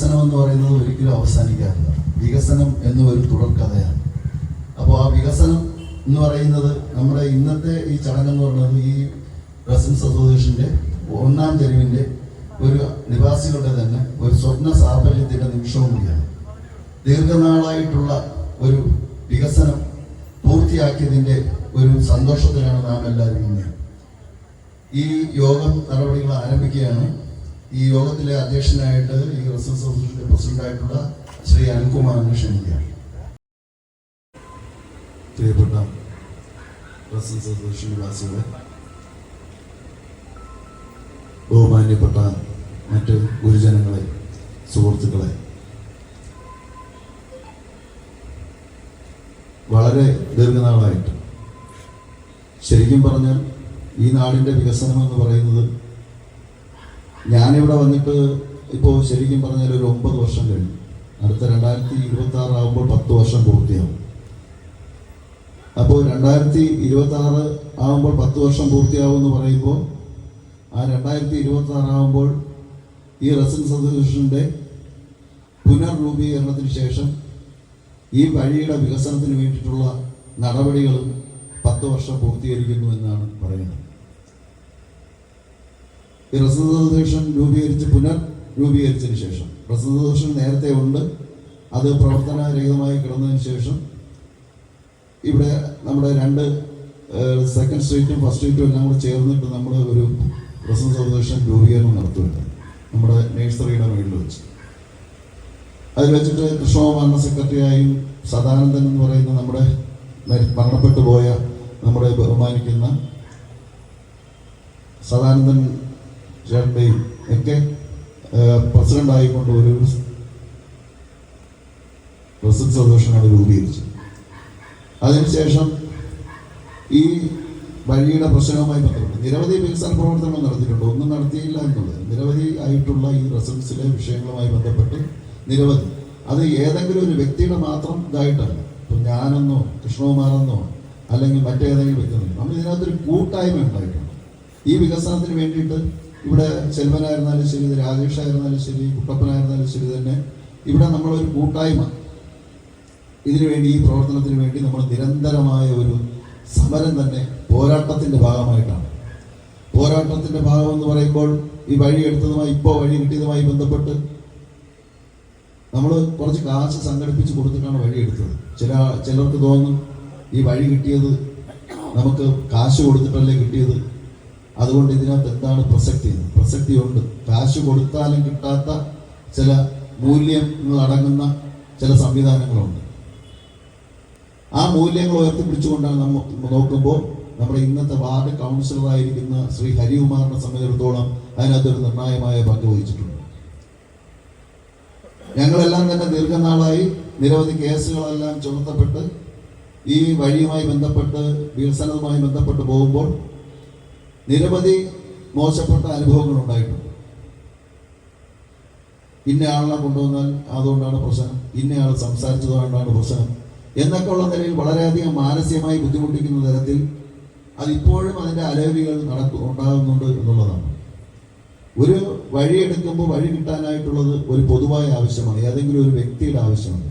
വികസനം എന്ന് പറയുന്നത് ഒരിക്കലും അവസാനിക്കാറില്ല. വികസനം എന്ന ഒരു തുടർക്കഥയാണ്. അപ്പോൾ ആ വികസനം എന്ന് പറയുന്നത് നമ്മുടെ ഇന്നത്തെ ഈ ചടങ്ങെന്ന് പറയുന്നത് ഈ റെസിഡൻസ് അസോസിയേഷന്റെ ഒന്നാം തെരുവിന്റെ ഒരു നിവാസികളുടെ തന്നെ ഒരു സ്വപ്ന സാഫല്യത്തിന്റെ നിമിഷവും കൂടിയാണ്. ദീർഘനാളായിട്ടുള്ള ഒരു വികസനം പൂർത്തിയാക്കിയതിന്റെ ഒരു സന്തോഷത്തിലാണ് നാം എല്ലാവരും ഈ യോഗം നടപടികൾ ആരംഭിക്കുകയാണ്. ഈ യോഗത്തിലെ അധ്യക്ഷനായിട്ട് ഈ റെസിഡൻസ് ഓഫീസിന്റെ പ്രസിഡന്റായിട്ടുള്ള ശ്രീ അനിൽകുമാറിനെ ക്ഷണിക്കുകയാണ് പ്രിയപ്പെട്ട റെസിഡൻസ് അസോസിയേഷൻ നിവാസികളെ ബഹുമാന്യപ്പെട്ട മറ്റ് ഗുരുജനങ്ങളെ സുഹൃത്തുക്കളെ വളരെ ദീർഘനാളായിട്ട് ശരിക്കും പറഞ്ഞാൽ ഈ നാടിന്റെ വികസനം എന്ന് പറയുന്നത് ഞാനിവിടെ വന്നിട്ട് ഇപ്പോൾ ശരിക്കും പറഞ്ഞാൽ ഒരു ഒമ്പത് വർഷം കഴിഞ്ഞു. അടുത്ത രണ്ടായിരത്തി ഇരുപത്തി ആറാകുമ്പോൾ പത്ത് വർഷം പൂർത്തിയാവും. അപ്പോൾ രണ്ടായിരത്തി ഇരുപത്തി ആറ് ആകുമ്പോൾ പത്ത് വർഷം പൂർത്തിയാവും എന്ന് പറയുമ്പോൾ ആ രണ്ടായിരത്തി ഇരുപത്തി ആറാകുമ്പോൾ ഈ റെസിഡൻസ് അസോസിയേഷന്റെ പുനർരൂപീകരണത്തിന് ശേഷം ഈ വഴിയുടെ വികസനത്തിന് വേണ്ടിയിട്ടുള്ള നടപടികളും പത്ത് വർഷം പൂർത്തീകരിക്കുന്നു എന്നാണ് പറയുന്നത്. ഈ രൂപീകരിച്ച് പുനർ രൂപീകരിച്ചതിന് ശേഷം. റെസിഡൻസ് നേരത്തെ ഉണ്ട്. അത് പ്രവർത്തനരഹിതമായി കിടന്നതിന് ശേഷം. ഇവിടെ നമ്മുടെ രണ്ട് സെക്കൻഡ് സ്ട്രീറ്റും ഫസ്റ്റ് സ്ട്രീറ്റും എല്ലാം കൂടെ ചേർന്നിട്ട് നമ്മൾ ഒരു റെസിഡൻസ് അസോസിയേഷൻ രൂപീകരണം നടത്തുന്നുണ്ട്. നമ്മുടെ നേഴ്സറിയുടെ മുകളിൽ വെച്ച്. അതിൽ വെച്ചിട്ട് കൃഷ്ണകുമാറിന്റെ സെക്രട്ടറിയായും സദാനന്ദൻ എന്ന് പറയുന്ന നമ്മുടെ മരി- മരണപ്പെട്ടു പോയ നമ്മുടെ ബഹുമാനിക്കുന്ന സദാനന്ദൻ ചേട്ടന്റെയും ഒക്കെ പ്രസിഡന്റായിക്കൊണ്ട് ഒരു റെസിഡൻസ് അസോസിയേഷനാണ് രൂപീകരിച്ചത് അതിനുശേഷം ഈ വഴിയുടെ പ്രശ്നവുമായി ബന്ധപ്പെട്ട് നിരവധി വികസന പ്രവർത്തനങ്ങൾ നടത്തിയിട്ടുണ്ട്. ഒന്നും നടത്തിയില്ല എന്നുള്ളത്. നിരവധി ആയിട്ടുള്ള ഈ റെസിഡൻസിലെ വിഷയങ്ങളുമായി ബന്ധപ്പെട്ട് നിരവധി. അത് ഏതെങ്കിലും ഒരു വ്യക്തിയുടെ മാത്രം ഇതായിട്ടല്ല ഇപ്പം ഞാനെന്നോ കൃഷ്ണകുമാറെന്നോ അല്ലെങ്കിൽ മറ്റേതെങ്കിലും വ്യക്തി നമ്മൾ ഇതിനകത്തൊരു കൂട്ടായ്മ ഉണ്ടായിട്ടുണ്ട്. ഈ വികസനത്തിന് വേണ്ടിയിട്ട് ഇവിടെ ചെൽവനായിരുന്നാലും ശരി രാജേഷ് ആയിരുന്നാലും ശരി കുട്ടപ്പനായിരുന്നാലും ശരി തന്നെ ഇവിടെ നമ്മളൊരു കൂട്ടായ്മ. ഇതിനു വേണ്ടി ഈ പ്രവർത്തനത്തിന് വേണ്ടി നമ്മൾ നിരന്തരമായ ഒരു സമരം തന്നെ പോരാട്ടത്തിന്റെ ഭാഗമായിട്ടാണ്. പോരാട്ടത്തിന്റെ ഭാഗം എന്ന് പറയുമ്പോൾ ഈ വഴി എടുത്തതുമായി ഇപ്പോൾ വഴി കിട്ടിയതുമായി ബന്ധപ്പെട്ട് നമ്മൾ കുറച്ച് കാശ് സംഘടിപ്പിച്ച് കൊടുത്തിട്ടാണ് വഴി എടുത്തത്. ചില ചിലർക്ക് തോന്നും ഈ വഴി കിട്ടിയത് നമുക്ക് കാശ് കൊടുത്തിട്ടല്ലേ കിട്ടിയത്. അതുകൊണ്ട് ഇതിനകത്ത് എന്താണ് പ്രസക്തി? പ്രസക്തി ഉണ്ട്. കാശ് കൊടുത്താലും കിട്ടാത്ത ചില മൂല്യങ്ങൾ അടങ്ങുന്ന ചില സംവിധാനങ്ങളുണ്ട്. ആ മൂല്യങ്ങൾ ഉയർത്തിപ്പിടിച്ചുകൊണ്ടാണ് നമ്മൾ നോക്കുമ്പോൾ നമ്മുടെ ഇന്നത്തെ വാർഡ് കൗൺസിലറായിരിക്കുന്ന ശ്രീ ഹരികുമാറിനെ സംബന്ധിച്ചിടത്തോളം അതിനകത്തൊരു നിർണായകമായ പങ്ക് വഹിച്ചിട്ടുണ്ട്. ഞങ്ങളെല്ലാം തന്നെ ദീർഘനാളായി നിരവധി കേസുകളെല്ലാം ചുമത്തപ്പെട്ട് ഈ വഴിയുമായി ബന്ധപ്പെട്ട് വികസനവുമായി ബന്ധപ്പെട്ട് പോകുമ്പോൾ നിരവധി മോശപ്പെട്ട അനുഭവങ്ങൾ ഉണ്ടായിട്ടുണ്ട് ഇന്നയാളെ കൊണ്ടുവന്നാൽ അതുകൊണ്ടാണ് പ്രശ്നം. ഇന്നയാൾ സംസാരിച്ചതുകൊണ്ടാണ് പ്രശ്നം. എന്നൊക്കെ ഉള്ള നിലയിൽ വളരെയധികം മാനസികമായി ബുദ്ധിമുട്ടിക്കുന്ന തരത്തിൽ അതിപ്പോഴും അതിന്റെ അലവികൾ നടക്കും ഉണ്ടാകുന്നുണ്ട് എന്നുള്ളതാണ്. ഒരു വഴി എടുക്കുമ്പോൾ വഴി കിട്ടാനായിട്ടുള്ളത് ഒരു പൊതുവായ ആവശ്യമാണ്. ഏതെങ്കിലും ഒരു വ്യക്തിയുടെ ആവശ്യമാണ്.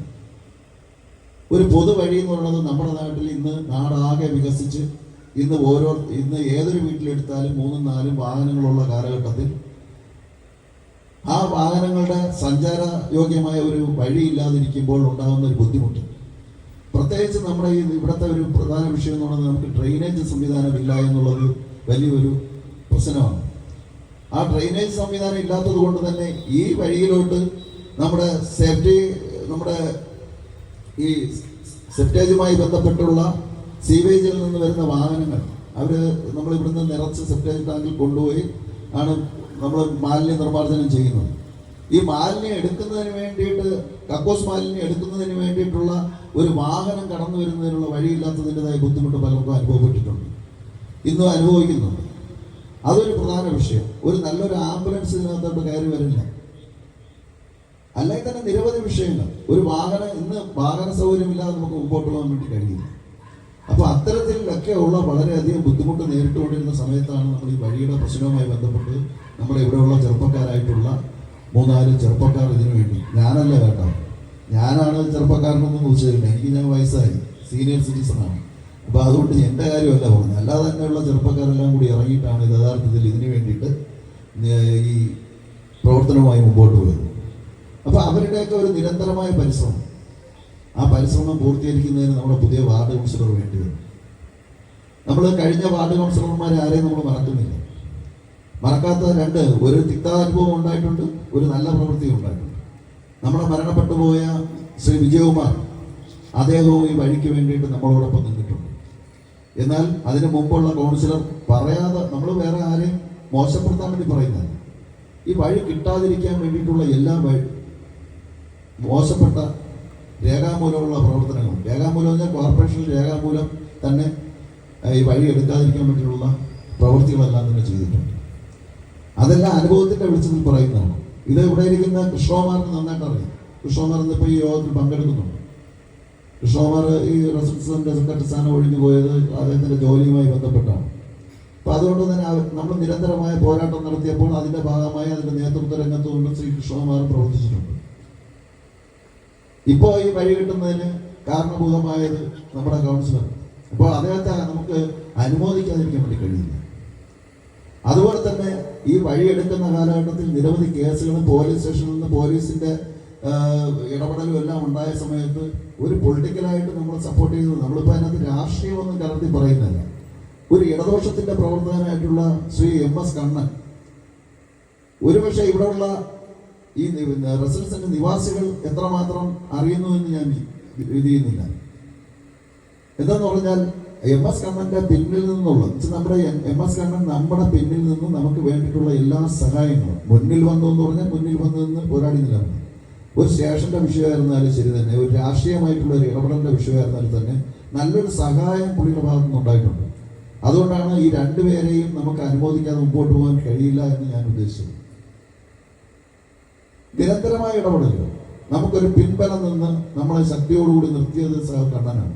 ഒരു പൊതുവഴി എന്ന് പറയുന്നത് നമ്മുടെ നാട്ടിൽ ഇന്ന് നാടാകെ വികസിച്ച് ഇന്ന് ഓരോ ഇന്ന് ഏതൊരു വീട്ടിലെടുത്താലും മൂന്നും നാലും വാഹനങ്ങളുള്ള കാലഘട്ടത്തിൽ ആ വാഹനങ്ങളുടെ സഞ്ചാര യോഗ്യമായ ഒരു വഴി ഇല്ലാതിരിക്കുമ്പോൾ ഉണ്ടാകുന്ന ഒരു ബുദ്ധിമുട്ട്. പ്രത്യേകിച്ച് നമ്മുടെ ഈ ഇവിടുത്തെ ഒരു പ്രധാന വിഷയം എന്ന് പറയുന്നത് നമുക്ക് ഡ്രെയിനേജ് സംവിധാനം ഇല്ല എന്നുള്ളൊരു വലിയൊരു പ്രശ്നമാണ്. ആ ഡ്രെയിനേജ് സംവിധാനം ഇല്ലാത്തത് കൊണ്ട് തന്നെ ഈ വഴിയിലോട്ട് നമ്മുടെ സേഫ്റ്റി നമ്മുടെ ഈ സെപ്റ്റേജുമായി ബന്ധപ്പെട്ടുള്ള സീവേജിൽ നിന്ന് വരുന്ന വാഹനങ്ങൾ. അവർ നമ്മളിവിടുന്ന് നിറച്ച് സെപ്റ്റേജ് ടാങ്കിൽ കൊണ്ടുപോയി ആണ് നമ്മൾ മാലിന്യ നിർമ്മാർജനം ചെയ്യുന്നത്. ഈ മാലിന്യം എടുക്കുന്നതിന് വേണ്ടിയിട്ട് കക്കോസ് മാലിന്യം എടുക്കുന്നതിന് വേണ്ടിയിട്ടുള്ള ഒരു വാഹനം കടന്നു വരുന്നതിനുള്ള വഴിയില്ലാത്തതിന്റെതായ ബുദ്ധിമുട്ട് പലർക്കും അനുഭവപ്പെട്ടിട്ടുണ്ട്. ഇന്നും അനുഭവിക്കുന്നുണ്ട്. അതൊരു പ്രധാന വിഷയം. ഒരു നല്ലൊരു ആംബുലൻസ് ഇതിനകത്തോട്ട് കയറി വരില്ല. അല്ലെങ്കിൽ തന്നെ നിരവധി വിഷയങ്ങൾ. ഒരു വാഹനം ഇന്ന് വാഹന സൗകര്യമില്ലാതെ നമുക്ക് മുമ്പോട്ട് പോകാൻ വേണ്ടി കഴിയില്ല. അപ്പോൾ അത്തരത്തിലൊക്കെ ഉള്ള വളരെയധികം ബുദ്ധിമുട്ട് നേരിട്ടുകൊണ്ടിരുന്ന സമയത്താണ് നമ്മൾ ഈ വഴിയുടെ പ്രശ്നവുമായി ബന്ധപ്പെട്ട് നമ്മുടെ ഇവിടെയുള്ള ചെറുപ്പക്കാരായിട്ടുള്ള മൂന്നാൽ ചെറുപ്പക്കാർ ഇതിനു വേണ്ടി. ഞാനല്ല കേട്ടോ ഞാനാണ് ചെറുപ്പക്കാരനൊന്നും കുറിച്ചില്ല എനിക്ക് ഞാൻ വയസ്സായി. സീനിയർ സിറ്റിസൺ ആണ്. അപ്പോൾ അതുകൊണ്ട് എന്റെ കാര്യമല്ല പറഞ്ഞത്. അല്ലാതെ തന്നെയുള്ള ചെറുപ്പക്കാരെല്ലാം കൂടി ഇറങ്ങിയിട്ടാണ് യഥാർത്ഥത്തിൽ ഇതിനു വേണ്ടിയിട്ട് ഈ പ്രവർത്തനവുമായി മുമ്പോട്ട് പോയത്. അപ്പോൾ അവരുടെയൊക്കെ ഒരു നിരന്തരമായ പരിശ്രമം. ആ പരിശ്രമം പൂർത്തീകരിക്കുന്നതിന് നമ്മുടെ പുതിയ വാർഡ് കൗൺസിലർ വേണ്ടി വരും. നമ്മൾ കഴിഞ്ഞ വാർഡ് കൗൺസിലർമാരെ ആരെയും നമ്മൾ മറക്കുന്നില്ല. മറക്കാത്ത രണ്ട് ഒരു തിക്താനുഭവം ഉണ്ടായിട്ടുണ്ട് ഒരു നല്ല പ്രവൃത്തിയും ഉണ്ടായിട്ടുണ്ട്. നമ്മളെ മരണപ്പെട്ടു പോയ ശ്രീ വിജയകുമാർ അദ്ദേഹവും ഈ വഴിക്ക് വേണ്ടിയിട്ട് നമ്മളോടൊപ്പം നിന്നിട്ടുണ്ട്. എന്നാൽ അതിന് മുമ്പുള്ള കൗൺസിലർ പറയാതെ നമ്മൾ വേറെ ആരെയും മോശപ്പെടുത്താൻ വേണ്ടി പറയുന്നില്ല. ഈ വഴി കിട്ടാതിരിക്കാൻ വേണ്ടിയിട്ടുള്ള എല്ലാ വഴി മോശപ്പെട്ട രേഖാമൂലമുള്ള പ്രവർത്തനങ്ങൾ. രേഖാമൂലം എന്ന് പറഞ്ഞാൽ കോർപ്പറേഷനിൽ രേഖാമൂലം തന്നെ ഈ വഴി എടുക്കാതിരിക്കാൻ വേണ്ടിയിട്ടുള്ള പ്രവൃത്തികളെല്ലാം തന്നെ ചെയ്തിട്ടുണ്ട്. അതെല്ലാം അനുഭവത്തിന്റെ വെളിച്ചത്തിൽ പറയുന്നതാണ്. ഇത് ഇവിടെ ഇരിക്കുന്ന കൃഷ്ണകുമാറിന് നന്നായിട്ട് അറിയാം. കൃഷ്ണകുമാർ ഇന്നിപ്പോൾ ഈ യോഗത്തിൽ പങ്കെടുക്കുന്നുണ്ട്. കൃഷ്ണകുമാർ ഈ റെസിഡൻസിന്റെ സെക്രട്ടറി സ്ഥാനം ഒഴിഞ്ഞു പോയത് അദ്ദേഹത്തിന്റെ ജോലിയുമായി ബന്ധപ്പെട്ടാണ്. അപ്പോൾ അതുകൊണ്ട് തന്നെ നമ്മൾ നിരന്തരമായ പോരാട്ടം നടത്തിയപ്പോൾ അതിന്റെ ഭാഗമായി അതിന്റെ നേതൃത്വ രംഗത്തുകൊണ്ട് ശ്രീ കൃഷ്ണകുമാർ പ്രവർത്തിച്ചിട്ടുണ്ട്. ഇപ്പോൾ ഈ വഴി കിട്ടുന്നതിന് കാരണഭൂതമായത് നമ്മുടെ കൗൺസിലർ അപ്പോൾ അദ്ദേഹത്തെ നമുക്ക് അനുമോദിക്കാതിരിക്കാൻ വേണ്ടി കഴിയില്ല. അതുപോലെ തന്നെ ഈ വഴി എടുക്കുന്ന കാലഘട്ടത്തിൽ നിരവധി കേസുകളും പോലീസ് സ്റ്റേഷനിൽ നിന്ന് പോലീസിന്റെ ആ, ഇടപെടലും എല്ലാം ഉണ്ടായ സമയത്ത് ഒരു പൊളിറ്റിക്കലായിട്ട് നമ്മൾ സപ്പോർട്ട് ചെയ്തത് നമ്മളിപ്പോൾ അതിനകത്ത് രാഷ്ട്രീയമൊന്നും കലർത്തി പറയുന്നില്ല. ഒരു ഇടദോഷത്തിന്റെ പ്രവർത്തകനായിട്ടുള്ള ശ്രീ എം എസ് കണ്ണൻ ഒരുപക്ഷെ ഇവിടെയുള്ള ഈ റെസിഡൻസിന്റെ നിവാസികൾ എത്രമാത്രം അറിയുന്നു എന്ന് ഞാൻ ഇത് ചെയ്യുന്നില്ല. എന്താന്ന് പറഞ്ഞാൽ എം എസ് കണ്ണന്റെ പിന്നിൽ നിന്നുള്ള നമ്മുടെ എം എസ് കണ്ണൻ നമ്മുടെ പിന്നിൽ നിന്നും നമുക്ക് വേണ്ടിയിട്ടുള്ള എല്ലാ സഹായങ്ങളും മുന്നിൽ വന്നു എന്ന് പറഞ്ഞാൽ മുന്നിൽ വന്നു നിന്ന് പോരാടി നിലനിന്നു ഒരു സ്റ്റേഷന്റെ വിഷയമായിരുന്നാലും ശരി തന്നെ ഒരു രാഷ്ട്രീയമായിട്ടുള്ള ഒരു ഇടപെടലിന്റെ വിഷയമായിരുന്നാലും തന്നെ നല്ലൊരു സഹായം പുള്ളിയുടെ ഭാഗത്ത് നിന്ന് ഉണ്ടായിട്ടുണ്ട്. അതുകൊണ്ടാണ് ഈ രണ്ടുപേരെയും നമുക്ക് അനുമോദിക്കാതെ മുമ്പോട്ട് പോകാൻ കഴിയില്ല എന്ന് ഞാൻ ഉദ്ദേശിച്ചത്. നിരന്തരമായ ഇടപെടലുകൾ. നമുക്കൊരു പിൻബലം നിന്ന് നമ്മളെ ശക്തിയോടുകൂടി നിർത്തിയത് സഹ കണ്ണനാണ്.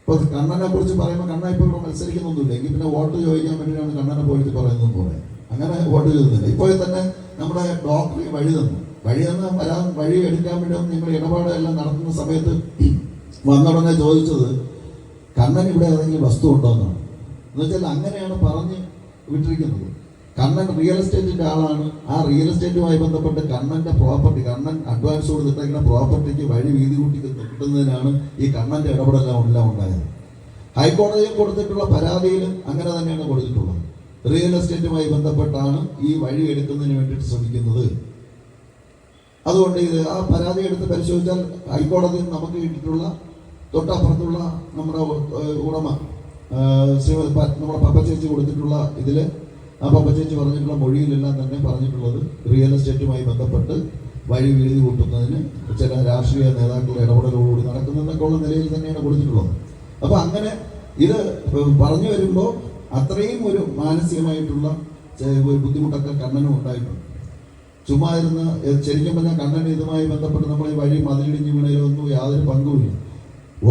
ഇപ്പൊ കണ്ണനെ കുറിച്ച് പറയുമ്പോൾ കണ്ണ ഇപ്പൊ ഇവിടെ മത്സരിക്കുന്നൊന്നുമില്ല. എങ്കിൽ പിന്നെ വോട്ട് ചോദിക്കാൻ വേണ്ടിയിട്ടാണ് കണ്ണനെ പോയിട്ട് പറയുന്നത് പോലെ. അങ്ങനെ വോട്ട് ചെയ്തില്ല ഇപ്പോൾ തന്നെ നമ്മുടെ ഡോക്ടർ വഴി തന്നു. വഴി തന്ന് വരാൻ വഴി എടുക്കാൻ വേണ്ടി നിങ്ങൾ ഇടപാടെല്ലാം നടത്തുന്ന സമയത്ത് വന്നുടനെ ചോദിച്ചത് കണ്ണൻ ഇവിടെ ഏതെങ്കിലും വസ്തു ഉണ്ടോ എന്നാണ് എന്ന് വെച്ചാൽ അങ്ങനെയാണ് പറഞ്ഞ് വിട്ടിരിക്കുന്നത്. കണ്ണൻ റിയൽ എസ്റ്റേറ്റിന്റെ ആളാണ്. ആ റിയൽ എസ്റ്റേറ്റുമായി ബന്ധപ്പെട്ട് കണ്ണന്റെ പ്രോപ്പർട്ടി കണ്ണൻ അഡ്വാൻസ് കൊടുത്തിട്ടേക്കുന്ന പ്രോപ്പർട്ടിക്ക് വഴി വീതി കൂട്ടി കിട്ടുന്നതിനാണ് ഈ കണ്ണന്റെ ഇടപെടലെല്ലാം എല്ലാം ഉണ്ടായത്. ഹൈക്കോടതിയിൽ കൊടുത്തിട്ടുള്ള പരാതിയിൽ അങ്ങനെ തന്നെയാണ് കൊടുത്തിട്ടുള്ളത്. റിയൽ എസ്റ്റേറ്റുമായി ബന്ധപ്പെട്ടാണ് ഈ വഴി എടുക്കുന്നതിന് വേണ്ടിയിട്ട് ശ്രമിക്കുന്നത്. അതുകൊണ്ട് ഇത് ആ പരാതി എടുത്ത് പരിശോധിച്ചാൽ ഹൈക്കോടതിയിൽ നമുക്ക് കിട്ടിയിട്ടുള്ള തൊട്ടപ്പുറത്തുള്ള നമ്മുടെ ഉടമ ശ്രീമതി നമ്മുടെ നമ്മുടെ പപ്പച്ചേച്ചി കൊടുത്തിട്ടുള്ള ഇതിൽ ആ പപ്പച്ചേച്ചി പറഞ്ഞിട്ടുള്ള മൊഴിയിലെല്ലാം തന്നെ പറഞ്ഞിട്ടുള്ളത് റിയൽ എസ്റ്റേറ്റുമായി ബന്ധപ്പെട്ട് വഴി വീതി കൂട്ടുന്നതിന് ചില രാഷ്ട്രീയ നേതാക്കളുടെ ഇടപെടലോടുകൂടി നടക്കുന്നതെന്നൊക്കെ ഉള്ള നിലയിൽ തന്നെയാണ് കൊടുത്തിട്ടുള്ളത്. അപ്പൊ അങ്ങനെ ഇത് പറഞ്ഞു വരുമ്പോൾ അത്രയും ഒരു മാനസികമായിട്ടുള്ള ഒരു ബുദ്ധിമുട്ടൊക്കെ കണ്ണനും ഉണ്ടായിട്ടുണ്ട്. ചുമ്മാ ഇരുന്ന് ശരിക്കും പറഞ്ഞാൽ കണ്ണൻ ഇതുമായി ബന്ധപ്പെട്ട് നമ്മൾ ഈ വഴി മതിലിടിഞ്ഞ് വീണയിലൊന്നും യാതൊരു പങ്കുമില്ല.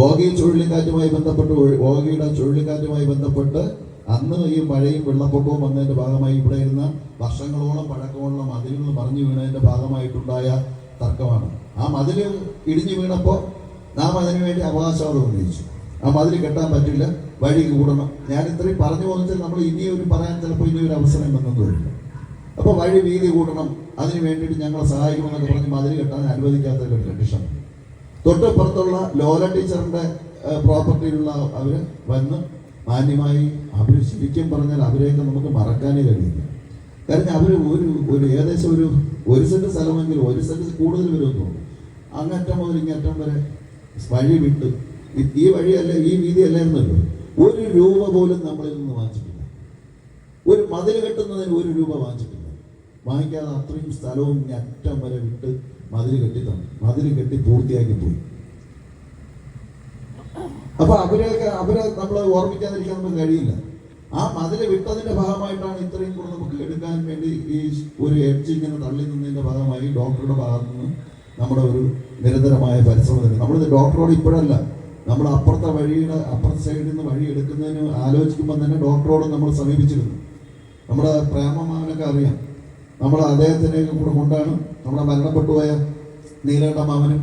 ഓഗി ചുഴലിക്കാറ്റുമായി ബന്ധപ്പെട്ട് ഓഗിയുടെ ചുഴലിക്കാറ്റുമായി ബന്ധപ്പെട്ട് അന്ന് ഈ മഴയും വെള്ളപ്പൊക്കവും വന്നതിന്റെ ഭാഗമായി ഇവിടെ ഇരുന്ന വർഷങ്ങളോളം പഴക്കമുള്ള മതിലുകൾ മറിഞ്ഞു വീണതിന്റെ ഭാഗമായിട്ടുണ്ടായ തർക്കമാണ്. ആ മതിൽ ഇടിഞ്ഞു വീണപ്പോൾ നാം അതിനുവേണ്ടി അവകാശവാദം ഉന്നയിച്ചു. ആ മതിൽ കെട്ടാൻ പറ്റില്ല വഴി കൂടണം. ഞാൻ ഇത്രയും പറഞ്ഞു പോകുന്നത് നമ്മൾ ഇനിയൊരു പറയാൻ ചിലപ്പോൾ ഇനിയൊരു അവസരം വന്നു വരില്ല അപ്പോൾ വഴി വീതി കൂടണം. അതിന് വേണ്ടിയിട്ട് ഞങ്ങളെ സഹായിക്കണമെന്നൊക്കെ പറഞ്ഞ് മതിൽ കെട്ടാൻ അനുവദിക്കാത്ത ഒരു കണ്ടീഷൻ തൊട്ടപ്പുറത്തുള്ള ലോല ടീച്ചറിന്റെ ഏഹ്, പ്രോപ്പർട്ടിയിലുള്ള അവർ വന്ന് മാന്യമായി അവർ ശരിക്കും പറഞ്ഞാൽ അവരെയൊക്കെ നമുക്ക് മറക്കാനേ കഴിയില്ല. കാരണം അവർ ഒരു ഒരു ഏകദേശം ഒരു ഒരു സെന്റ് സ്ഥലമെങ്കിലും ഒരു സെന്റ് കൂടുതൽ വരുമെന്ന് തോന്നും അങ്ങറ്റം മുതൽ ഇങ്ങറ്റം വരെ വഴി വിട്ട് ഈ- വഴിയല്ല ഈ വീതി അല്ലായിരുന്നല്ലോ ഒരു രൂപ പോലും നമ്മളിൽ നിന്ന് വാങ്ങിച്ചിട്ടില്ല. ഒരു മതിൽ കെട്ടുന്നതിന് ഒരു രൂപ വാങ്ങിച്ചിട്ടില്ല. വാങ്ങിക്കാതെ അത്രയും സ്ഥലവും ഇങ്ങറ്റം വരെ വിട്ട് മതിൽ കെട്ടി തന്നു. മതിൽ കെട്ടി പൂർത്തിയാക്കി പോയി. അപ്പൊ അവരെയൊക്കെ അവരെ നമ്മൾ ഓർമ്മിക്കാതിരിക്കാൻ നമുക്ക് കഴിയില്ല. ആ മതിൽ വിട്ടതിന്റെ ഭാഗമായിട്ടാണ് ഇത്രയും കൂടെ നമുക്ക് എടുക്കാൻ വേണ്ടി ഈ ഒരു എഡ്ജ് ഇങ്ങനെ തള്ളി നിന്നതിന്റെ ഭാഗമായി ഡോക്ടറുടെ ഭാഗത്ത് നിന്ന് നമ്മുടെ ഒരു നിരന്തരമായ പരിശ്രമം തന്നെ നമ്മളിത് ഡോക്ടറോട് ഇപ്പോഴല്ല. നമ്മൾ അപ്പുറത്തെ വഴിയുടെ അപ്പുറത്തെ സൈഡിൽ നിന്ന് വഴി എടുക്കുന്നതിന് ആലോചിക്കുമ്പോൾ തന്നെ ഡോക്ടറോട് നമ്മൾ സമീപിച്ചിരുന്നു. നമ്മുടെ പ്രേമമാവനൊക്കെ അറിയാം. നമ്മൾ അദ്ദേഹത്തിനെ കൂടെ കൊണ്ടാണ് നമ്മുടെ മരണപ്പെട്ടുപോയ നീലേട്ട മാമനും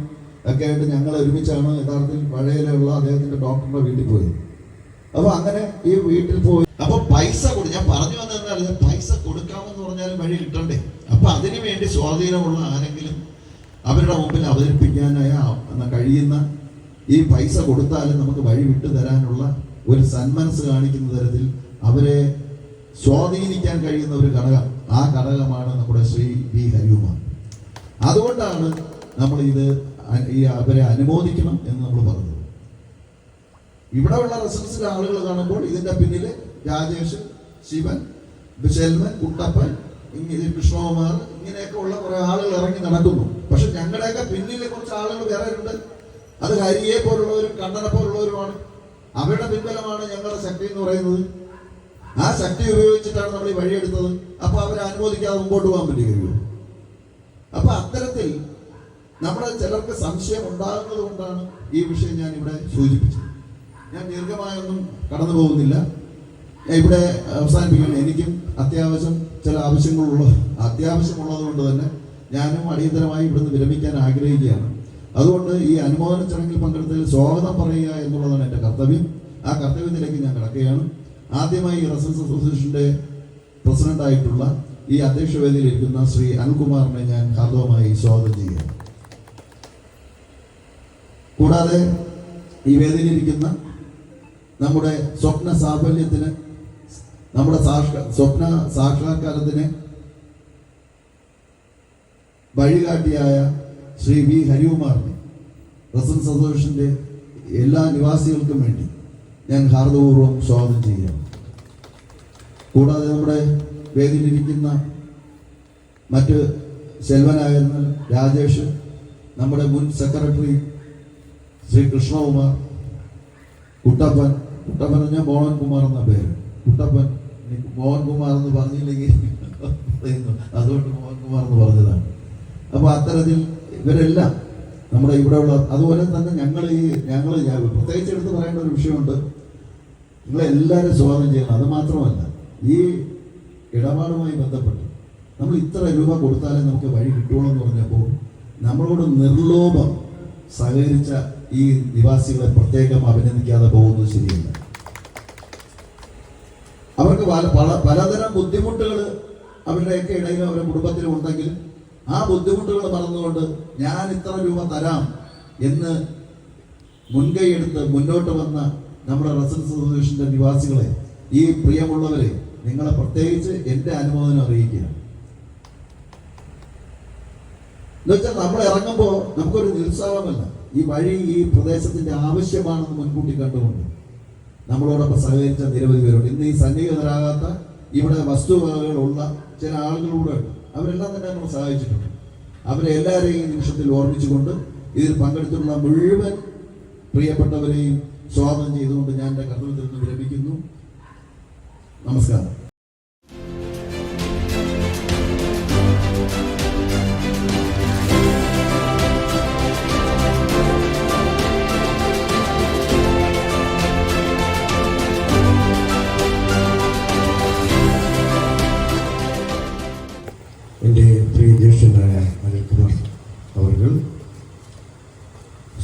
ഒക്കെ ആയിട്ട് ഞങ്ങൾ ഒരുമിച്ചാണ് യഥാർത്ഥത്തിൽ വഴയിലുള്ള അദ്ദേഹത്തിന്റെ ഡോക്ടറുടെ വീട്ടിൽ പോയത്. അപ്പൊ അങ്ങനെ ഈ വീട്ടിൽ പോയി. അപ്പൊ പൈസ കൊടു ഞാൻ പറഞ്ഞു വന്നതെന്നല്ല പൈസ കൊടുക്കാമെന്ന് പറഞ്ഞാലും വഴി കിട്ടണ്ടേ? അപ്പൊ അതിനു വേണ്ടി സ്വാധീനമുള്ള ആരെങ്കിലും അവരുടെ മുമ്പിൽ അവതരിപ്പിക്കാനായ കഴിയുന്ന ഈ പൈസ കൊടുത്താലും നമുക്ക് വഴി വിട്ടു തരാനുള്ള ഒരു സന്മനസ് കാണിക്കുന്ന തരത്തിൽ അവരെ സ്വാധീനിക്കാൻ കഴിയുന്ന ഒരു ഘടകം. ആ ഘടകമാണ് നമ്മുടെ ശ്രീ വി ഹരികുമാർ. അതുകൊണ്ടാണ് നമ്മൾ ഇത് ഈ അവരെ അനുമോദിക്കണം എന്ന് നമ്മൾ പറഞ്ഞു. ഇവിടെ ഉള്ള റെസിഡൻസിലെ ആളുകൾ കാണുമ്പോൾ ഇതിന്റെ പിന്നിൽ രാജേഷ് ശിവൻ ബിശേൽമൻ കുട്ടപ്പൻ ഇങ്ങനെ കൃഷ്ണകുമാർ ഇങ്ങനെയൊക്കെ ഉള്ള കുറെ ആളുകൾ ഇറങ്ങി നടക്കുന്നു. പക്ഷെ ഞങ്ങളുടെയൊക്കെ പിന്നിൽ കുറച്ച് ആളുകൾ വേറെ ഉണ്ട്. അത് ഹരിയെ പോലുള്ളവരും കണ്ണനെ പോലുള്ളവരുമാണ്. അവരുടെ പിൻബലമാണ് ഞങ്ങളുടെ ശക്തി എന്ന് പറയുന്നത്. ആ ശക്തി ഉപയോഗിച്ചിട്ടാണ് നമ്മൾ ഈ വഴിയെടുത്തത്. അപ്പൊ അവരെ അനുമോദിക്കാതെ മുമ്പോട്ട് പോകാൻ പറ്റുകയുള്ളൂ അപ്പൊ അത്തരത്തിൽ നമ്മുടെ ചിലർക്ക് സംശയം ഉണ്ടാകുന്നത് കൊണ്ടാണ് ഈ വിഷയം ഞാൻ ഇവിടെ സൂചിപ്പിച്ചത്. ഞാൻ ദീർഘമായൊന്നും കടന്നു പോകുന്നില്ല. ഇവിടെ അവസാനിപ്പിക്കണം എനിക്കും അത്യാവശ്യം ചില ആവശ്യങ്ങളുള്ള അത്യാവശ്യമുള്ളത് കൊണ്ട് തന്നെ ഞാനും അടിയന്തരമായി ഇവിടുന്ന് വിരമിക്കാൻ ആഗ്രഹിക്കുകയാണ്. അതുകൊണ്ട് ഈ അനുമോദന ചടങ്ങിൽ പങ്കെടുത്തതിൽ സ്വാഗതം പറയുക എന്നുള്ളതാണ് എന്റെ കർത്തവ്യം. ആ കർത്തവ്യത്തിലേക്ക് ഞാൻ കിടക്കുകയാണ്. ആദ്യമായി ഈ അസോസിയേഷന്റെ അസോസിയേഷന്റെ പ്രസിഡന്റായിട്ടുള്ള ഈ അധ്യക്ഷ വേദിയിൽ ഇരിക്കുന്ന ശ്രീ അനിൽകുമാറിനെ ഞാൻ ഹാർദവമായി സ്വാഗതം ചെയ്യുകയാണ്. കൂടാതെ ഈ വേദിയിലിരിക്കുന്ന നമ്മുടെ സ്വപ്ന സാഫല്യത്തിന് നമ്മുടെ സാക്ഷ സ്വപ്ന സാക്ഷാത്കാരത്തിന് വഴികാട്ടിയായ ശ്രീ വി ഹരികുമാറിനെ റെസിഡൻസ് അസോസിയേഷന്റെ എല്ലാ നിവാസികൾക്കും വേണ്ടി ഞാൻ ഹാർദപൂർവം സ്വാഗതം ചെയ്യുകയാണ് കൂടാതെ നമ്മുടെ വേദിയിലിരിക്കുന്ന മറ്റ് ശെൽവനായിരുന്ന രാജേഷ് നമ്മുടെ മുൻ സെക്രട്ടറി ശ്രീ കൃഷ്ണകുമാർ കുട്ടപ്പൻ കുട്ടപ്പൻ ഞാൻ മോഹൻകുമാർ എന്ന പേര്. കുട്ടപ്പൻ മോഹൻകുമാർ എന്ന് പറഞ്ഞില്ലെങ്കിൽ പറയുന്നു. അതുകൊണ്ട് മോഹൻകുമാർ എന്ന് പറഞ്ഞതാണ്. അപ്പോൾ അത്തരത്തിൽ ഇവരെല്ലാം നമ്മുടെ ഇവിടെയുള്ള അതുപോലെ തന്നെ ഞങ്ങൾ ഈ ഞങ്ങൾ പ്രത്യേകിച്ച് എടുത്ത് പറയേണ്ട ഒരു വിഷയമുണ്ട്. നിങ്ങളെല്ലാവരും സ്വാഗതം ചെയ്യണം. അത് മാത്രമല്ല ഈ ഇടപാടുമായി ബന്ധപ്പെട്ട് നമ്മൾ ഇത്ര രൂപ കൊടുത്താലേ നമുക്ക് വഴി കിട്ടുള്ളൂ എന്ന് പറഞ്ഞപ്പോൾ നമ്മളോട് നിർലോഭം സഹകരിച്ച ഈ നിവാസികളെ പ്രത്യേകം അഭിനന്ദിക്കാതെ പോകുന്നത് ശരിയല്ല. അവർക്ക് പല പല- പലതരം ബുദ്ധിമുട്ടുകൾ അവരുടെയൊക്കെ ഇടയിൽ അവരുടെ കുടുംബത്തിലും ഉണ്ടെങ്കിൽ ആ ബുദ്ധിമുട്ടുകൾ മറന്നുകൊണ്ട് ഞാൻ ഇത്ര രൂപ തരാം എന്ന് മുൻകൈയെടുത്ത് മുന്നോട്ട് വന്ന നമ്മുടെ റെസിഡൻസ് അസോസിയേഷന്റെ നിവാസികളെ ഈ പ്രിയമുള്ളവരെ നിങ്ങളെ പ്രത്യേകിച്ച് എന്റെ അനുമോദനം അറിയിക്കുക എന്നുവെച്ചാൽ നമ്മൾ ഇറങ്ങുമ്പോൾ നമുക്കൊരു നിരുത്സാഹമല്ല. ഈ വഴി ഈ പ്രദേശത്തിന്റെ ആവശ്യമാണെന്ന് മുൻകൂട്ടി കണ്ടുകൊണ്ട് നമ്മളോടൊപ്പം സഹകരിച്ച നിരവധി പേരുണ്ട്. ഇന്ന് ഈ സന്നിഹിതരാകാത്ത ഇവിടെ വസ്തുവകകളുള്ള ചില ആളുകളൂടെ അവരെല്ലാം തന്നെ നമ്മൾ സഹായിച്ചിട്ടുണ്ട്. അവരെ എല്ലാവരെയും നിമിഷത്തിൽ ഓർമ്മിച്ചുകൊണ്ട് ഇതിൽ പങ്കെടുത്തിട്ടുള്ള മുഴുവൻ പ്രിയപ്പെട്ടവരെയും സ്വാഗതം ചെയ്തുകൊണ്ട് ഞാൻ എന്റെ കർത്തവ്യത്തിൽ നിന്ന് വിരമിക്കുന്നു. നമസ്കാരം.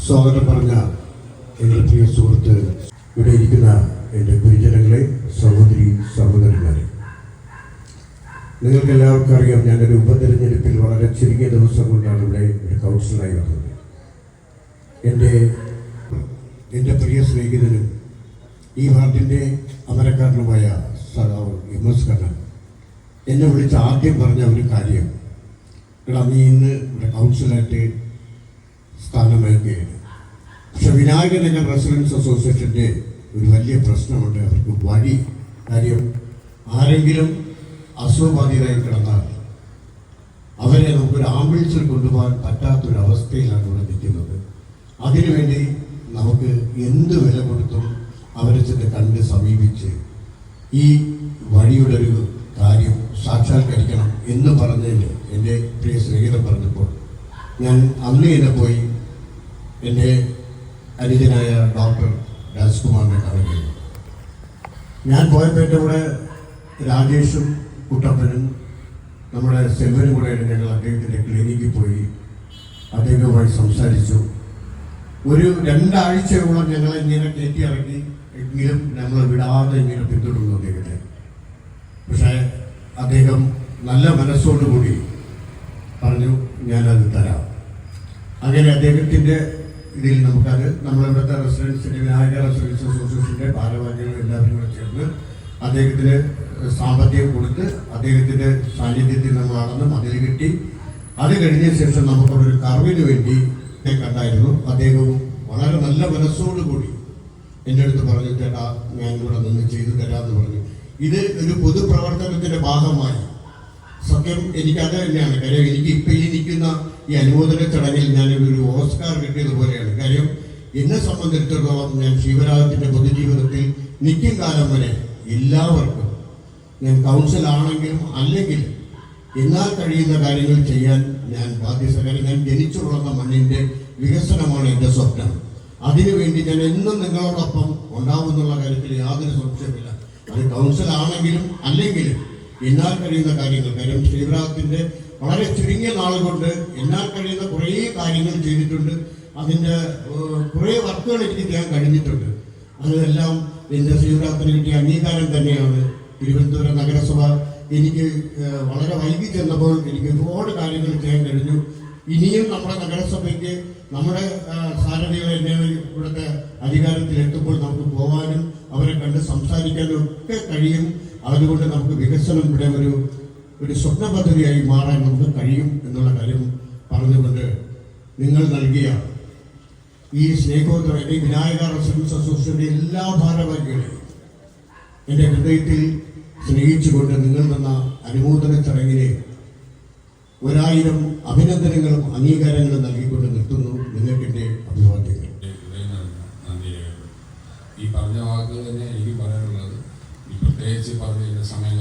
സ്വാഗതം പറഞ്ഞ എന്റെ പ്രിയ സുഹൃത്ത് ഇവിടെ ഇരിക്കുന്ന എന്റെ ഗുരുജനങ്ങളെ സഹോദരി സഹോദരന്മാരെ. നിങ്ങൾക്ക് എല്ലാവർക്കും അറിയാം ഞാനൊരു ഉപതെരഞ്ഞെടുപ്പിൽ വളരെ ചുരുങ്ങിയ ദിവസം കൊണ്ടാണ് ഇവിടെ ഒരു കൗൺസിലറായി വന്നത്. എന്റെ എന്റെ പ്രിയ സ്നേഹിതനും ഈ വാർഡിന്റെ അമരക്കാരനുമായ സഖാവ് എം എസ് കണ്ണൻ എന്നെ വിളിച്ച് ആദ്യം പറഞ്ഞ ഒരു കാര്യം. എടാ നീ ഇന്ന് ഇവിടെ കൗൺസിലായിട്ട് സ്ഥാനമേൽക്കുകയാണ് പക്ഷെ വിനായകനഗർ റെസിഡൻസ് അസോസിയേഷന്റെ ഒരു വലിയ പ്രശ്നമുണ്ട്. അവർക്ക് വഴി കാര്യം ആരെങ്കിലും അസുഖബാധിതരായി കിടന്നാൽ അവരെ നമുക്കൊരു ആംബുലൻസിൽ കൊണ്ടുപോകാൻ പറ്റാത്തൊരവസ്ഥയിലാണ് ഇവിടെ നിൽക്കുന്നത്. അതിനുവേണ്ടി നമുക്ക് എന്ത് വില കൊടുത്തും അവരെ ചെന്ന് കണ്ട് സമീപിച്ച് ഈ വഴിയുടെ ഒരു കാര്യം സാക്ഷാത്കരിക്കണം എന്ന് പറഞ്ഞതിൽ എന്റെ പ്രിയ സ്നേഹിതം പറഞ്ഞപ്പോൾ ഞാൻ അന്ന് തന്നെ പോയി എന്റെ ഡോക്ടർ രാജ്കുമാറിനെ കാണുകയും ഞാൻ പോയപ്പോൾ എന്റെ കൂടെ രാജേഷും കുട്ടപ്പനും നമ്മുടെ സെൽവനും കൂടെ ഞങ്ങൾ അദ്ദേഹത്തിന്റെ ക്ലിനിക്കിൽ പോയി അദ്ദേഹവുമായി സംസാരിച്ചു. ഒരു രണ്ടാഴ്ചയോളം ഞങ്ങൾ ഇങ്ങനെ കയറ്റി ഇറക്കി എങ്കിലും നമ്മൾ വിടാതെ ഇങ്ങനെ പിന്തുടർന്നു അദ്ദേഹത്തെ. പക്ഷേ അദ്ദേഹം നല്ല മനസ്സോടുകൂടി പറഞ്ഞു ഞാനത് തരാം. അങ്ങനെ അദ്ദേഹത്തിന്റെ ഇതിൽ നമുക്കത് നമ്മളിവിടുത്തെ റെസിഡൻസിന്റെ വിനായക റെസിഡൻസ് അസോസിയേഷന്റെ ഭാരവാഹികൾ എല്ലാവരും കൂടെ ചേർന്ന് അദ്ദേഹത്തിന് സാമ്പത്തികം കൊടുത്ത് അദ്ദേഹത്തിന്റെ സാന്നിധ്യത്തിൽ നമ്മൾ നടന്നു മതിൽ കെട്ടി. അത് കഴിഞ്ഞ ശേഷം നമുക്കവിടെ ഒരു കർവിന് വേണ്ടി കണ്ടായിരുന്നു. അദ്ദേഹവും വളരെ നല്ല മനസ്സോടുകൂടി എന്റെ അടുത്ത് പറഞ്ഞു ചേട്ടാ ഞാൻ ഇവിടെ നിന്ന് ചെയ്തു തരാമെന്ന് പറഞ്ഞു. ഇത് ഒരു പൊതുപ്രവർത്തനത്തിന്റെ ഭാഗമായി സത്യം എനിക്ക് അത് തന്നെയാണ്. കാര്യം എനിക്ക് ഇപ്പൊ ഈ നിൽക്കുന്ന ഈ അനുമോദന ചടങ്ങിൽ ഞാൻ ഒരു ഓസ്കാർ കിട്ടിയതുപോലെയാണ് കാര്യം എന്നെ സംബന്ധിച്ചിടത്തോളം ഞാൻ ശിവരാജിന്റെ പൊതുജീവിതത്തിൽ നിൽക്കും കാലം വരെ എല്ലാവർക്കും ഞാൻ കൗൺസിൽ ആണെങ്കിലും അല്ലെങ്കിലും എന്നാൽ കഴിയുന്ന കാര്യങ്ങൾ ചെയ്യാൻ ഞാൻ ബാധ്യസ്ഥകാരൻ ഞാൻ ജനിച്ചു വളർന്ന മണ്ണിന്റെ വികസനമാണ് എന്റെ സ്വപ്നം. അതിനുവേണ്ടി ഞാൻ എന്നും നിങ്ങളോടൊപ്പം ഉണ്ടാവുമെന്നുള്ള കാര്യത്തിൽ യാതൊരു സംശയമില്ല അത് കൗൺസിൽ ആണെങ്കിലും അല്ലെങ്കിലും എന്നാൽ കഴിയുന്ന കാര്യങ്ങൾ. കാര്യം ശ്രീരാഗത്തിന്റെ വളരെ ചുരുങ്ങിയ നാൾ കൊണ്ട് എല്ലാം കഴിയുന്ന കുറേ കാര്യങ്ങൾ ചെയ്തിട്ടുണ്ട്. അതിന്റെ കുറേ വർക്കുകൾ എനിക്ക് ചെയ്യാൻ കഴിഞ്ഞിട്ടുണ്ട്. അതെല്ലാം എന്റെ ശ്രീരാഗത്തിന് കിട്ടിയ അംഗീകാരം തന്നെയാണ്. തിരുവനന്തപുരം നഗരസഭ എനിക്ക് വളരെ വൈകി ചെന്നപ്പോൾ എനിക്ക് ഒരുപാട് കാര്യങ്ങൾ ചെയ്യാൻ കഴിഞ്ഞു. ഇനിയും നമ്മുടെ നഗരസഭയ്ക്ക് നമ്മുടെ സാരഥികൾ എന്നെ ഇവിടുത്തെ അധികാരത്തിൽ എത്തുമ്പോൾ നമുക്ക് പോകാനും അവരെ കണ്ട് സംസാരിക്കാനും ഒക്കെ കഴിയും. അതുകൊണ്ട് നമുക്ക് വികസനം ഇവിടെ ഒരു ഒരു സ്വപ്ന പദ്ധതിയായി മാറാൻ നമുക്ക് കഴിയും എന്നുള്ള കാര്യം പറഞ്ഞുകൊണ്ട് നിങ്ങൾ നൽകിയ ഈ സ്നേഹോത്തരം ഈ വിനായക റെസിഡൻസ് അസോസിയേഷന്റെ എല്ലാ ഭാരവാഹികളെയും എന്റെ ഹൃദയത്തിൽ സ്നേഹിച്ചുകൊണ്ട് നിങ്ങൾ തന്ന അനുമോദന ചടങ്ങിനെ ഒരായിരം അഭിനന്ദനങ്ങളും അംഗീകാരങ്ങളും നൽകിക്കൊണ്ട് നിർത്തുന്നു. നിങ്ങൾക്ക് എന്റെ I mean.